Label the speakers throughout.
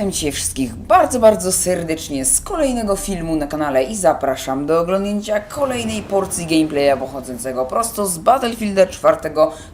Speaker 1: Witam Cię wszystkich bardzo, bardzo serdecznie z kolejnego filmu na kanale i zapraszam do oglądnięcia kolejnej porcji gameplaya pochodzącego prosto z Battlefielda 4,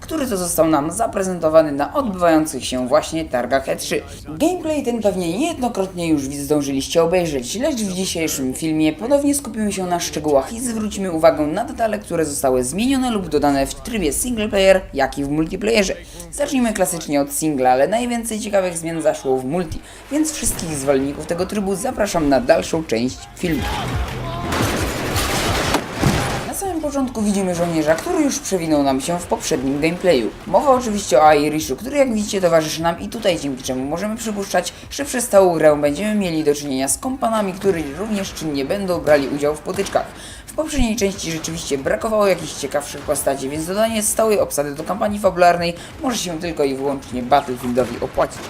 Speaker 1: który to został nam zaprezentowany na odbywających się właśnie targach E3. Gameplay ten pewnie niejednokrotnie już zdążyliście obejrzeć, lecz w dzisiejszym filmie ponownie skupimy się na szczegółach i zwrócimy uwagę na detale, które zostały zmienione lub dodane w trybie single player, jak i w multiplayerze. Zacznijmy klasycznie od singla, ale najwięcej ciekawych zmian zaszło w multi, więc wszystkich zwolenników tego trybu zapraszam na dalszą część filmu. Początku widzimy żołnierza, który już przewinął nam się w poprzednim gameplayu. Mowa oczywiście o Irishu, który jak widzicie towarzyszy nam i tutaj dzięki czemu możemy przypuszczać, że przez całą grę będziemy mieli do czynienia z kompanami, którzy również czynnie będą brali udział w potyczkach. W poprzedniej części rzeczywiście brakowało jakichś ciekawszych postaci, więc dodanie stałej obsady do kampanii fabularnej może się tylko i wyłącznie Battlefieldowi opłacić.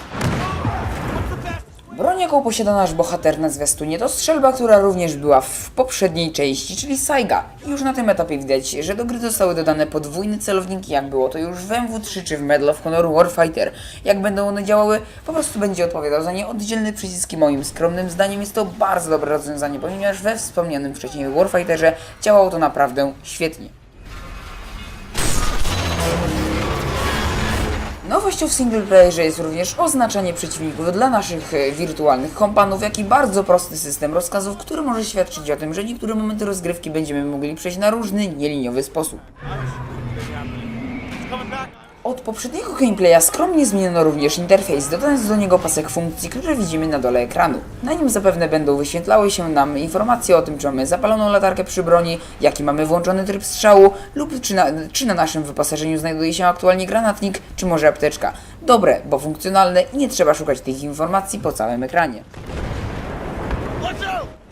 Speaker 1: Broń, jaką posiada nasz bohater na zwiastunie, to strzelba, która również była w poprzedniej części, czyli Saiga. I już na tym etapie widać, że do gry zostały dodane podwójne celowniki, jak było to już w MW3 czy w Medal of Honor Warfighter. Jak będą one działały, po prostu będzie odpowiadał za nie oddzielny przycisk i moim skromnym zdaniem jest to bardzo dobre rozwiązanie, ponieważ we wspomnianym wcześniej Warfighterze działało to naprawdę świetnie. Nowością w singleplayerze jest również oznaczanie przeciwników dla naszych e, wirtualnych kompanów, jak i bardzo prosty system rozkazów, który może świadczyć o tym, że niektóre momenty rozgrywki będziemy mogli przejść na różny, nieliniowy sposób. Od poprzedniego gameplaya skromnie zmieniono również interfejs, dodając do niego pasek funkcji, które widzimy na dole ekranu. Na nim zapewne będą wyświetlały się nam informacje o tym, czy mamy zapaloną latarkę przy broni, jaki mamy włączony tryb strzału, lub czy na, czy na naszym wyposażeniu znajduje się aktualnie granatnik, czy może apteczka. Dobre, bo funkcjonalne i nie trzeba szukać tych informacji po całym ekranie.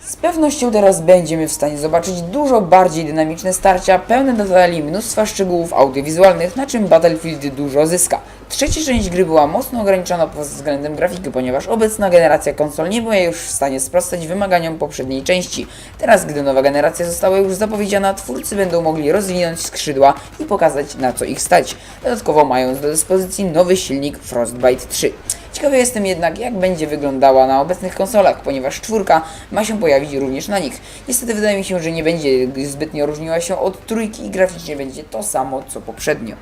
Speaker 1: Z pewnością teraz będziemy w stanie zobaczyć dużo bardziej dynamiczne starcia, pełne detali, mnóstwa szczegółów audiowizualnych, na czym Battlefield dużo zyska. Trzecia część gry była mocno ograniczona pod względem grafiki, ponieważ obecna generacja konsol nie była już w stanie sprostać wymaganiom poprzedniej części. Teraz, gdy nowa generacja została już zapowiedziana, twórcy będą mogli rozwinąć skrzydła i pokazać na co ich stać, dodatkowo mając do dyspozycji nowy silnik Frostbite 3. Ciekawy jestem jednak, jak będzie wyglądała na obecnych konsolach, ponieważ czwórka ma się pojawić również na nich. Niestety wydaje mi się, że nie będzie zbytnio różniła się od trójki i graficznie będzie to samo co poprzednio.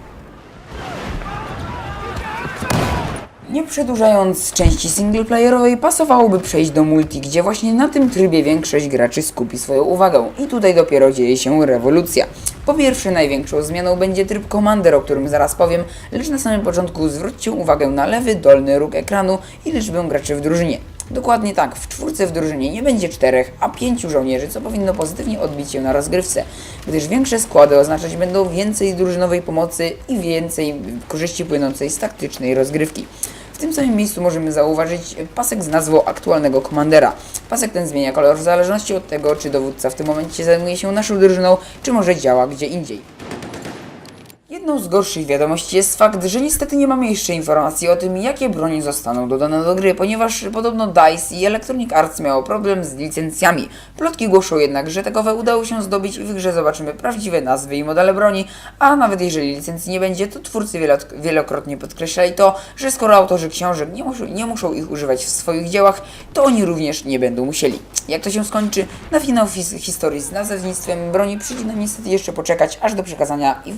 Speaker 1: Nie przedłużając części singleplayerowej, pasowałoby przejść do multi, gdzie właśnie na tym trybie większość graczy skupi swoją uwagę. I tutaj dopiero dzieje się rewolucja. Po pierwsze, największą zmianą będzie tryb Commander, o którym zaraz powiem, lecz na samym początku zwróćcie uwagę na lewy dolny róg ekranu i liczbę graczy w drużynie. Dokładnie tak, w czwórce w drużynie nie będzie czterech, a pięciu żołnierzy, co powinno pozytywnie odbić się na rozgrywce, gdyż większe składy oznaczać będą więcej drużynowej pomocy i więcej korzyści płynącej z taktycznej rozgrywki. Tym samym miejscu możemy zauważyć pasek z nazwą aktualnego komandera. Pasek ten zmienia kolor w zależności od tego, czy dowódca w tym momencie zajmuje się naszą drużyną, czy może działa gdzie indziej. Jedną z gorszych wiadomości jest fakt, że niestety nie mamy jeszcze informacji o tym, jakie broni zostaną dodane do gry, ponieważ podobno DICE i Electronic Arts miało problem z licencjami. Plotki głoszą jednak, że takowe udało się zdobyć i w grze zobaczymy prawdziwe nazwy i modele broni, a nawet jeżeli licencji nie będzie, to twórcy wielo- wielokrotnie podkreślali to, że skoro autorzy książek nie muszą, nie muszą ich używać w swoich dziełach, to oni również nie będą musieli. Jak to się skończy, na finał his- historii z nazewnictwem broni przyjdzie nam niestety jeszcze poczekać aż do przekazania i,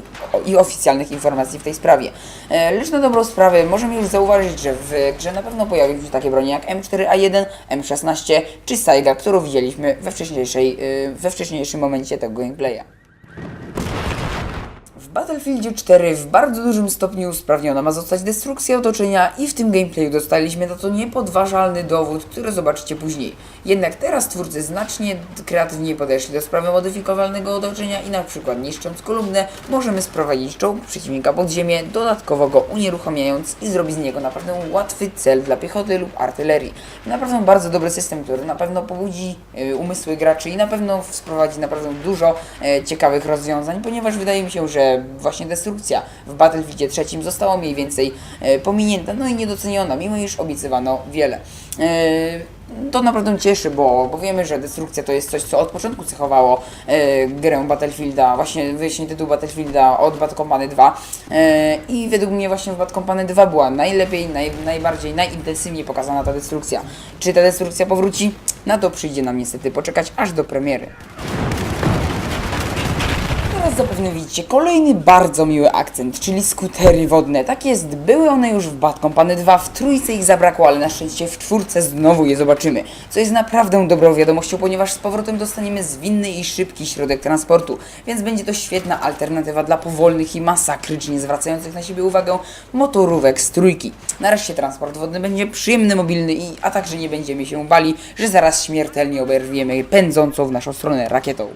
Speaker 1: i oficjalnych informacji w tej sprawie. E, lecz na dobrą sprawę możemy już zauważyć, że w grze na pewno pojawią się takie broni jak M4A1, M16 czy Saiga, którą widzieliśmy we, wcześniejszej, y, we wcześniejszym momencie tego gameplaya. W Battlefieldzie 4 w bardzo dużym stopniu usprawniona ma zostać destrukcja otoczenia i w tym gameplayu dostaliśmy na to niepodważalny dowód, który zobaczycie później. Jednak teraz twórcy znacznie kreatywnie podeszli do sprawy modyfikowalnego otoczenia i na przykład niszcząc kolumnę możemy sprowadzić czołg przeciwnika pod ziemię, dodatkowo go unieruchamiając i zrobić z niego naprawdę łatwy cel dla piechoty lub artylerii. Naprawdę bardzo dobry system, który na pewno pobudzi y, umysły graczy i na pewno sprowadzi naprawdę dużo e, ciekawych rozwiązań, ponieważ wydaje mi się, że właśnie destrukcja w Battlefieldzie trzecim została mniej więcej e, pominięta, no i niedoceniona, mimo iż obiecywano wiele. E, to naprawdę cieszy, bo, bo wiemy, że destrukcja to jest coś, co od początku cechowało e, grę Battlefielda, właśnie wyjaśnienie tytułu Battlefielda od Bad Company 2 e, i według mnie właśnie w Bad Company 2 była najlepiej, naj, najbardziej, najintensywniej pokazana ta destrukcja. Czy ta destrukcja powróci? Na to przyjdzie nam niestety poczekać aż do premiery. Zapewne widzicie kolejny bardzo miły akcent, czyli skutery wodne. Tak jest, były one już w Bad Company 2, w trójce ich zabrakło, ale na szczęście w czwórce znowu je zobaczymy. Co jest naprawdę dobrą wiadomością, ponieważ z powrotem dostaniemy zwinny i szybki środek transportu, więc będzie to świetna alternatywa dla powolnych i masakrycznie zwracających na siebie uwagę motorówek z trójki. Nareszcie transport wodny będzie przyjemny, mobilny i a także nie będziemy się bali, że zaraz śmiertelnie oberwiemy pędzącą w naszą stronę rakietą.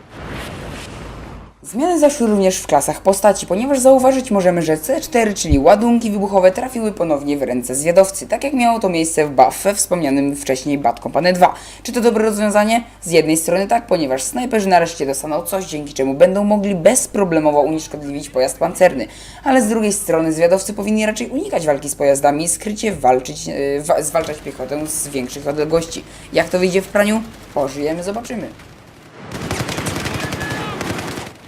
Speaker 1: Zmiany zaszły również w klasach postaci, ponieważ zauważyć możemy, że C4, czyli ładunki wybuchowe, trafiły ponownie w ręce zwiadowcy, tak jak miało to miejsce w BAF wspomnianym wcześniej Bad Company 2. Czy to dobre rozwiązanie? Z jednej strony tak, ponieważ snajperzy nareszcie dostaną coś, dzięki czemu będą mogli bezproblemowo unieszkodliwić pojazd pancerny, ale z drugiej strony zwiadowcy powinni raczej unikać walki z pojazdami i skrycie walczyć, yy, wa- zwalczać piechotę z większych odległości. Jak to wyjdzie w praniu? Pożyjemy, zobaczymy.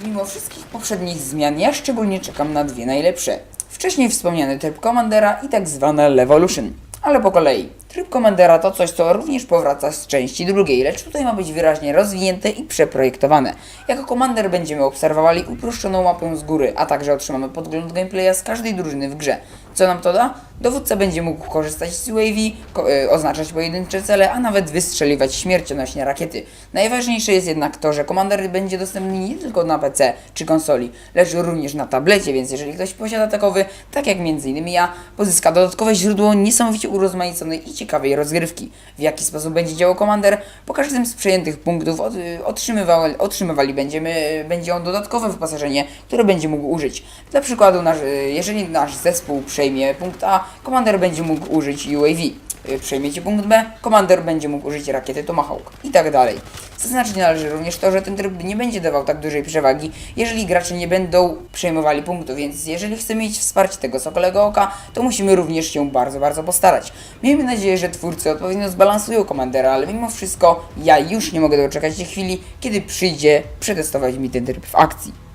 Speaker 1: Mimo wszystkich poprzednich zmian, ja szczególnie czekam na dwie najlepsze. Wcześniej wspomniany tryb Commandera i tak zwane Levolution. Ale po kolei. Tryb Commandera to coś, co również powraca z części drugiej, lecz tutaj ma być wyraźnie rozwinięte i przeprojektowane. Jako Commander będziemy obserwowali uproszczoną mapę z góry, a także otrzymamy podgląd gameplaya z każdej drużyny w grze. Co nam to da? Dowódca będzie mógł korzystać z UAV, ko- y, oznaczać pojedyncze cele, a nawet wystrzeliwać śmiercionośnie rakiety. Najważniejsze jest jednak to, że Commander będzie dostępny nie tylko na PC czy konsoli, lecz również na tablecie, więc jeżeli ktoś posiada takowy, tak jak m.in. ja, pozyska dodatkowe źródło niesamowicie urozmaiconej i ciekawej rozgrywki. W jaki sposób będzie działał Commander? Po każdym z przejętych punktów otrzymywali, otrzymywali będziemy, będzie on dodatkowe wyposażenie, które będzie mógł użyć. Dla przykładu, nasz, jeżeli nasz zespół przejmie punkt A, Commander będzie mógł użyć UAV. Y, Przejmiecie punkt B, komander będzie mógł użyć rakiety Tomahawk i tak dalej. Zaznaczyć należy również to, że ten tryb nie będzie dawał tak dużej przewagi, jeżeli gracze nie będą przejmowali punktu, więc jeżeli chcemy mieć wsparcie tego sokolego oka, to musimy również się bardzo, bardzo postarać. Miejmy nadzieję, że twórcy odpowiednio zbalansują komandera, ale mimo wszystko ja już nie mogę doczekać się chwili, kiedy przyjdzie przetestować mi ten tryb w akcji.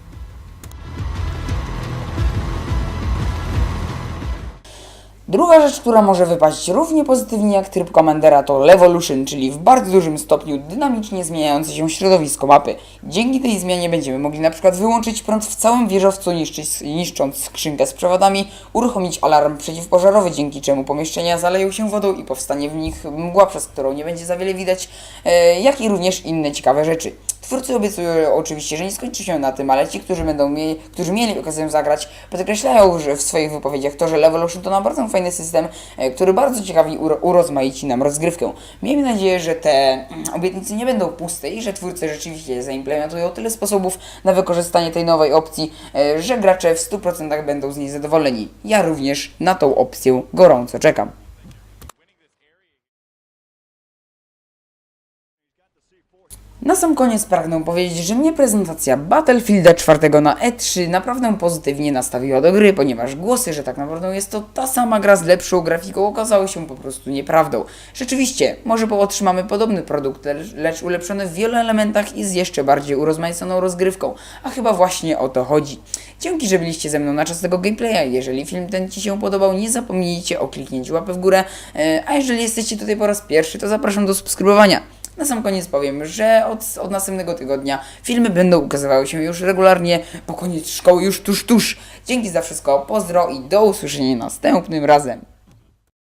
Speaker 1: Druga rzecz, która może wypaść równie pozytywnie jak tryb Commandera to Levolution, czyli w bardzo dużym stopniu dynamicznie zmieniające się środowisko mapy. Dzięki tej zmianie będziemy mogli na przykład wyłączyć prąd w całym wieżowcu niszczyć, niszcząc skrzynkę z przewodami, uruchomić alarm przeciwpożarowy, dzięki czemu pomieszczenia zaleją się wodą i powstanie w nich mgła, przez którą nie będzie za wiele widać, e, jak i również inne ciekawe rzeczy. Twórcy obiecują oczywiście, że nie skończy się na tym, ale ci, którzy będą mieli, którzy mieli okazję zagrać, podkreślają że w swoich wypowiedziach to, że Levolution to naprawdę fajny system, e, który bardzo ciekawi uro, urozmaici nam rozgrywkę. Miejmy nadzieję, że te mm, obietnice nie będą puste i że twórcy rzeczywiście zaimplementują tyle sposobów na wykorzystanie tej nowej opcji, e, że gracze w 100% będą z niej zadowoleni. Ja również na tą opcję gorąco czekam. Na sam koniec pragnę powiedzieć, że mnie prezentacja Battlefielda 4 na E3 naprawdę pozytywnie nastawiła do gry, ponieważ głosy, że tak naprawdę jest to ta sama gra z lepszą grafiką okazały się po prostu nieprawdą. Rzeczywiście, może otrzymamy podobny produkt, lecz, lecz ulepszony w wielu elementach i z jeszcze bardziej urozmaiconą rozgrywką, a chyba właśnie o to chodzi. Dzięki, że byliście ze mną na czas tego gameplaya. Jeżeli film ten Ci się podobał, nie zapomnijcie o kliknięciu łapy w górę, e, a jeżeli jesteście tutaj po raz pierwszy, to zapraszam do subskrybowania. Na sam koniec powiem, że od, od następnego tygodnia filmy będą ukazywały się już regularnie, bo koniec szkoły już tuż, tuż. Dzięki za wszystko, pozdro i do usłyszenia następnym razem.